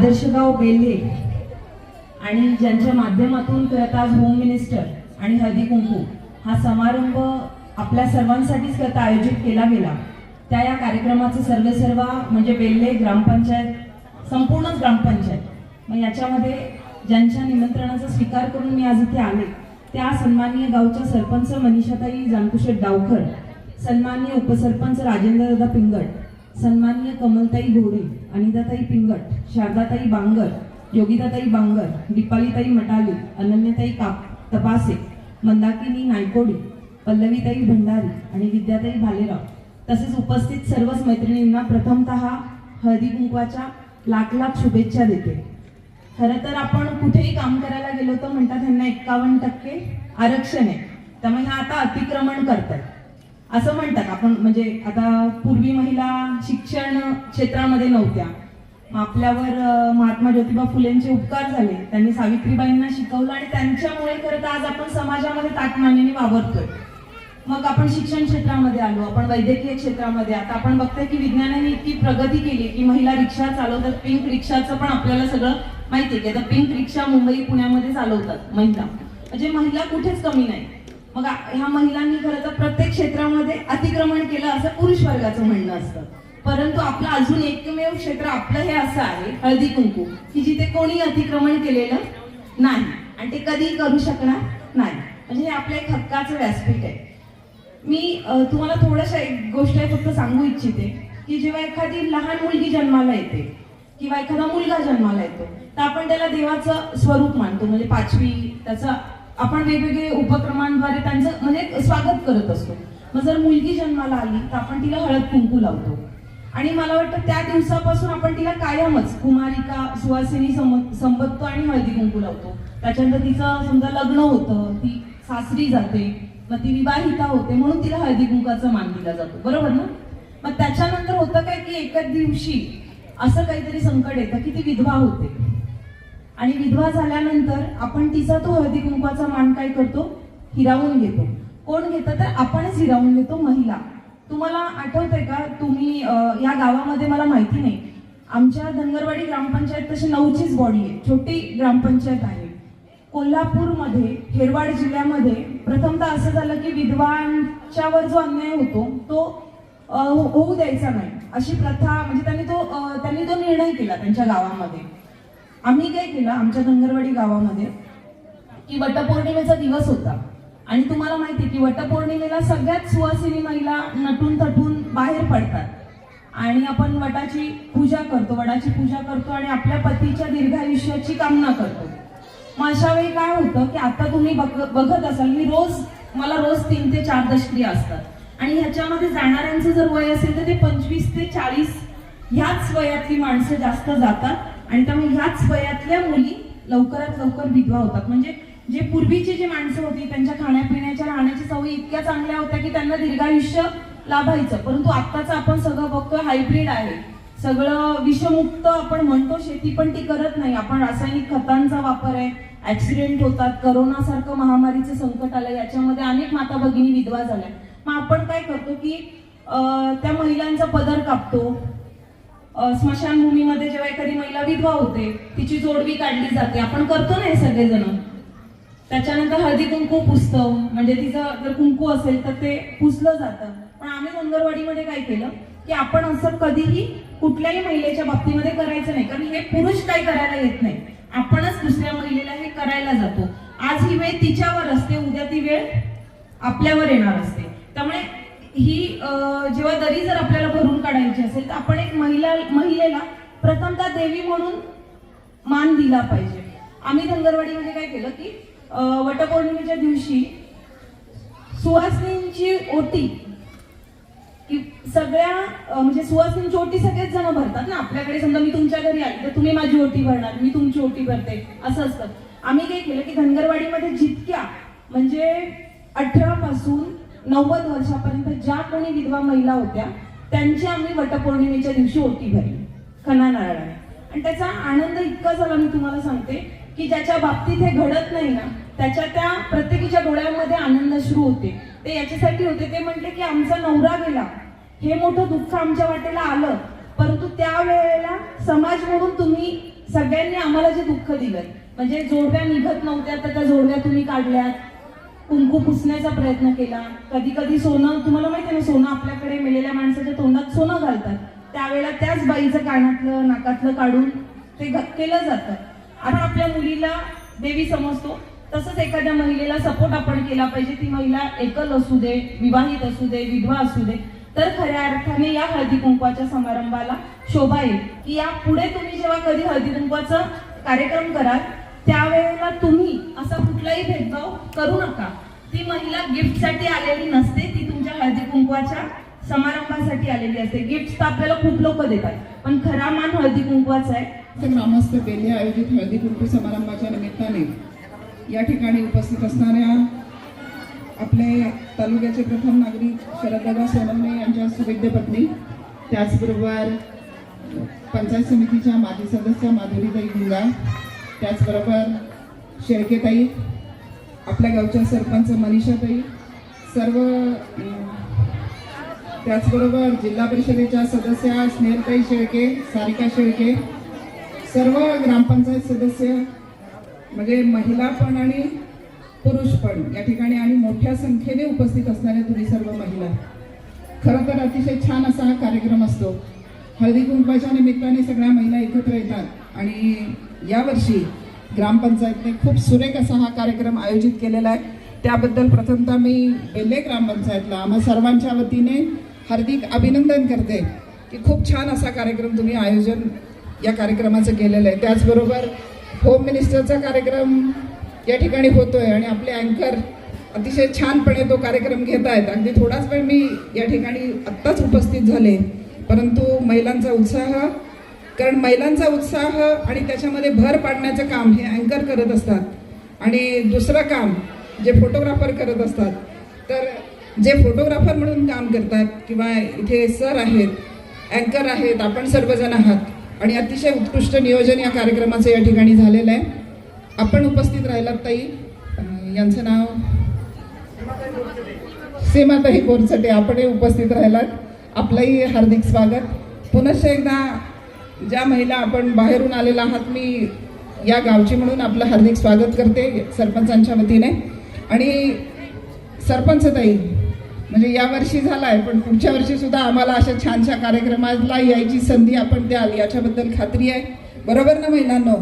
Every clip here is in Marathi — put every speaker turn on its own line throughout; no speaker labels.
आदर्शगाव बेल्हे. आणि ज्यांच्या माध्यमातून करत आज होम मिनिस्टर आणि हळदी कुंकू हा समारंभ आपल्या सर्वांसाठीच करता आयोजित केला गेला. त्या या कार्यक्रमाचं सर्वेसर्वा म्हणजे बेल्हे ग्रामपंचायत संपूर्णच ग्रामपंचायत मग याच्यामध्ये ज्यांच्या निमंत्रणाचा स्वीकार करून मी आज इथे आले त्या सन्माननीय गावच्या सरपंच मनीषाताई जानकुशेट डावखर सन्माननीय उपसरपंच राजेंद्रदादा पिंगट सन्माननीय कमलताई घोडे अनिताताई पिंगट शारदाताई बांगर योगिताताई बांगर दीपालीताई मटाली अनन्यताई काप तपासे मंदाकिनी नायकोडी पल्लवीताई भंडारी आणि विद्याताई भालेराव. तसेच उपस्थित सर्वच मैत्रिणींना प्रथमतः हळदी कुंकवाच्या लाख लाख शुभेच्छा देते. खरं तर आपण कुठेही काम करायला गेलो तर म्हणतात ह्यांना एक्कावन्न टक्के आरक्षण आहे. त्यामुळे ह्या आता अतिक्रमण करतात असं म्हणतात. आपण म्हणजे आता पूर्वी महिला शिक्षण क्षेत्रामध्ये नव्हत्या. आपल्यावर महात्मा ज्योतिबा फुलेंचे उपकार झाले. त्यांनी सावित्रीबाईंना शिकवलं आणि त्यांच्यामुळे खरं तर आज आपण समाजामध्ये ताटमानेने वावरतोय. मग आपण शिक्षण क्षेत्रामध्ये आलो आपण वैद्यकीय क्षेत्रामध्ये. आता आपण बघतोय की विज्ञानाने इतकी प्रगती केली की महिला रिक्षा चालवतात पिंक रिक्षाचं पण आपल्याला सगळं माहिती आहे की आता पिंक रिक्षा मुंबई पुण्यामध्ये चालवतात महिला. म्हणजे महिला कुठेच कमी नाही. मग ह्या महिलांनी खरं तर प्रत्येक क्षेत्रामध्ये अतिक्रमण केलं असं पुरुष वर्गाचं म्हणणं असतं. परंतु आपलं अजून एकमेव क्षेत्र आपलं हे असं आहे हळदी कुंकू की जिथे कोणी अतिक्रमण केलेलं नाही. आणि ते कधी करू शकणार नाही. म्हणजे हे आपलं एक हक्काचं व्यासपीठ आहे. मी तुम्हाला थोडंसं एक गोष्ट आहे फक्त सांगू इच्छिते की जेव्हा एखादी लहान मुलगी जन्माला येते किंवा एखादा मुलगा जन्माला येतो तर आपण त्याला देवाचं स्वरूप मानतो. म्हणजे पाचवी त्याचा आपण वेगवेगळे उपक्रमांद्वारे त्यांचं म्हणजे स्वागत करत असतो. मग जर मुलगी जन्माला आली तर आपण तिला हळद कुंकू लावतो. आणि मला वाटतं त्या दिवसापासून आपण तिला कायमच कुमारिका सुवासिनी सम- आणि हळदी कुंकू लावतो. त्याच्यानंतर तिचं समजा लग्न होतं ती सासरी जाते मग ती विवाहिता होते म्हणून तिला हळदी कुंकाचा मान दिला जातो. बरोबर ना? मग त्याच्यानंतर होतं काय की एकाच दिवशी असं काहीतरी संकट येतं की ती विधवा होते. आणि विधवा झाल्यानंतर आपण तिचा तो हळदी कुंकवाचा मान काय करतो? हिरावून घेतो. कोण घेतं? तर आपणच हिरावून घेतो महिला. तुम्हाला आठवतंय का? तुम्ही या गावामध्ये मला माहिती नाही. आमच्या धनगरवाडी ग्रामपंचायत तशी नऊचीच बॉडी आहे. छोटी ग्रामपंचायत आहे. कोल्हापूरमध्ये हेरवाड जिल्ह्यामध्ये प्रथमतः असं झालं की विधवांच्यावर जो अन्याय होतो तो हो-, होऊ द्यायचा नाही. अशी प्रथा म्हणजे त्यांनी तो त्यांनी तो निर्णय केला त्यांच्या गावामध्ये. आम्ही काय केलं आमच्या धनगरवाडी गावामध्ये की वटपौर्णिमेचा दिवस होता. आणि तुम्हाला माहिती आहे की वटपौर्णिमेला सगळ्यात सुवासिनी महिला नटून तटून बाहेर पडतात. आणि आपण वटाची पूजा करतो वडाची पूजा करतो आणि आपल्या पतीच्या दीर्घायुष्याची कामना करतो. मग अशा वेळी काय होतं की आता तुम्ही बघ- बघत असाल मी रोज मला रोज तीन ते चार दशक्रिया असतात. आणि ह्याच्यामध्ये जाणाऱ्यांचं जर वय असेल तर ते पंचवीस ते चाळीस ह्याच वयातली माणसं जास्त जातात. आणि त्यामुळे ह्याच वयातल्या मुली लवकरात लवकर विधवा होतात. म्हणजे जे पूर्वीची जी माणसं होती त्यांच्या खाण्यापिण्याच्या राहण्याची सवयी इतक्या चांगल्या होत्या की त्यांना दीर्घायुष्य लाभायचं. परंतु आत्ताचं आपण सगळं बघतोय हायब्रिड आहे. सगळं विषमुक्त आपण म्हणतो शेती पण ती करत नाही. आपण रासायनिक खतांचा वापर आहे. ऍक्सिडेंट होतात करोना सारखं महामारीचं संकट आलं याच्यामध्ये अनेक माता भगिनी विधवा झाल्या. मग आपण काय करतो की त्या महिलांचा पदर कापतो. स्मशानभूमीमध्ये जेव्हा एखादी महिला विधवा होते तिची जोडवी काढली जाते. आपण करतो ना हे सगळेजण. त्याच्यानंतर हळदी कुंकू पुसतं. म्हणजे तिचं जर कुंकू असेल तर ते पुसलं जातं. पण आम्ही धनगरवाडीमध्ये काय केलं की आपण असं कधीही कुठल्याही महिलेच्या बाबतीमध्ये करायचं नाही. कारण हे पुरुष काही करायला येत नाही. आपणच दुसऱ्या महिलेला हे करायला जातो. आज ही वेळ तिच्यावर असते उद्या ती वेळ आपल्यावर येणार असते. त्यामुळे ही जेव्हा दरी जर आपल्याला भरून काढायची असेल तर आपण एक महिला महिलेला प्रथमतः देवी म्हणून मान दिला पाहिजे. आम्ही धनगरवाडीमध्ये काय केलं की वटपौर्णिमेच्या दिवशी सुहासनींची ओटी की सगळ्या म्हणजे सुहासनींची ओटी सगळेच जण भरतात ना. आपल्याकडे समजा मी तुमच्या घरी आली तर तुम्ही माझी ओटी भरणार मी तुमची ओटी भरते असं असतं. आम्ही काय केलं की धनगरवाडीमध्ये जितक्या म्हणजे अठरा पासून नव्वद वर्षापर्यंत ज्या कोणी विधवा महिला होत्या त्यांची आम्ही वटपौर्णिमेच्या दिवशी ओटी भरली खना नारळाने आणि त्याचा आनंद इतका झाला मी तुम्हाला सांगते की ज्याच्या बाबतीत हे घडत नाही ना त्याच्या त्या प्रत्येकीच्या डोळ्यामध्ये आनंद सुरू होते. ते याच्यासाठी होते ते म्हटले की आमचा नवरा गेला. हे मोठं दुःख आमच्या वाटेला आलं परंतु त्या वेळेला समाज म्हणून तुम्ही सगळ्यांनी आम्हाला जे दुःख दिलं म्हणजे जोडव्या निघत नव्हत्या तर त्या जोडव्या तुम्ही काढल्यात. कुंकू पुसण्याचा प्रयत्न केला. कधी कधी सोनं तुम्हाला माहिती आहे ना सोनं आपल्याकडे मिळेल्या माणसाच्या तोंडात सोनं घालतात. त्यावेळेला त्याच बाईचं कानातलं नाकातलं काढून ते केलं जातं. आपण आपल्या मुलीला देवी समजतो. तसंच एखाद्या महिलेला सपोर्ट आपण केला पाहिजे. ती महिला एकल असू दे विवाहित असू दे विधवा असू दे तर खऱ्या अर्थाने या हळदी कुंकवाच्या समारंभाला शोभा येईल. की या पुढे तुम्ही जेव्हा कधी हळदी कुंकवाचा कार्यक्रम कराल त्यावेळेला तुम्ही असा कुठलाही भेदभाव करू नका. ती महिला गिफ्टसाठी आलेली नसते ती तुमच्या हळदी कुंकवाच्या समारंभासाठी आलेली असते. गिफ्ट तर आपल्याला खूप लोक देतात पण खरा मान हळदी कुंकवाचा आहे.
तर ग्रामस्थ बेल्हे आयोजित हळदी कुंकू समारंभाच्या निमित्ताने या ठिकाणी उपस्थित असणाऱ्या आपले तालुक्याचे प्रथम नागरिक शरददादा सोनवणे यांच्या सुविद्य पत्नी त्याचबरोबर पंचायत समितीच्या माजी सदस्य माधुरीताई गुंगा त्याचबरोबर शेळकेताई आपल्या गावच्या सरपंच मनीषाताई सर्व त्याचबरोबर जिल्हा परिषदेच्या सदस्या स्नेहताई शेळके सारिका शेळके सर्व ग्रामपंचायत सदस्य म्हणजे महिला पण आणि पुरुष पण या ठिकाणी आणि मोठ्या संख्येने उपस्थित असणाऱ्या तुम्ही सर्व महिला. खरं तर अतिशय छान असा हा कार्यक्रम असतो. हळदी कुंकवाच्या निमित्ताने सगळ्या महिला एकत्र येतात. आणि यावर्षी ग्रामपंचायतने खूप सुरेख असा हा कार्यक्रम आयोजित केलेला आहे. त्याबद्दल प्रथमतः मी बेल्ले ग्रामपंचायतला आम्हा सर्वांच्या वतीने हार्दिक अभिनंदन करते की खूप छान असा कार्यक्रम तुम्ही आयोजन या कार्यक्रमाचं केलेलं आहे. त्याचबरोबर होम मिनिस्टरचा कार्यक्रम या ठिकाणी होतोय आणि आपले अँकर अतिशय छानपणे तो कार्यक्रम घेत आहेत. अगदी थोडाच वेळ मी या ठिकाणी आत्ताच उपस्थित झाले. परंतु महिलांचा उत्साह कारण महिलांचा उत्साह आणि त्याच्यामध्ये भर पाडण्याचं काम हे अँकर करत असतात. आणि दुसरं काम जे फोटोग्राफर करत असतात. तर जे फोटोग्राफर म्हणून काम करतात किंवा इथे सर आहेत अँकर आहेत आपण सर्वजण आहात. आणि अतिशय उत्कृष्ट नियोजन या कार्यक्रमाचं या ठिकाणी झालेलं आहे. आपण उपस्थित राहिलात ताई. यांचं नाव? सीमाताई कोरचटे. आपणही उपस्थित राहिलात. आपलंही हार्दिक स्वागत. पुनश्च एकदा ज्या महिला आपण बाहेरून आलेला आहात मी या गावची म्हणून आपलं हार्दिक स्वागत करते सरपंचांच्या वतीने. आणि सरपंचताई म्हणजे या वर्षी आहे पण पुढच्या वर्षीसुद्धा आम्हाला अशा छानशा कार्यक्रमाला यायची संधी आपण द्याल याच्याबद्दल खात्री आहे. बरोबर ना महिलांनो?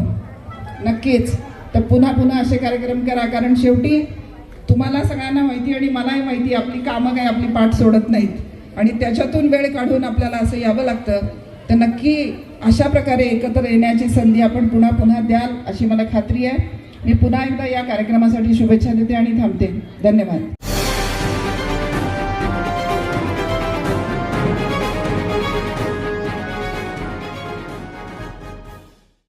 नक्कीच. तर पुन्हा पुन्हा असे कार्यक्रम करा कारण शेवटी तुम्हाला सगळ्यांना माहिती आणि मलाही माहिती आपली कामं काही आपली पाठ सोडत नाहीत. आणि त्याच्यातून वेळ काढून आपल्याला असं यावं लागतं. तर नक्की अशा प्रकारे एकत्र येण्याची संधी आपण पुन्हा पुन्हा द्याल अशी मला खात्री आहे. मी पुन्हा एकदा या कार्यक्रमासाठी शुभेच्छा देते आणि थांबते. धन्यवाद.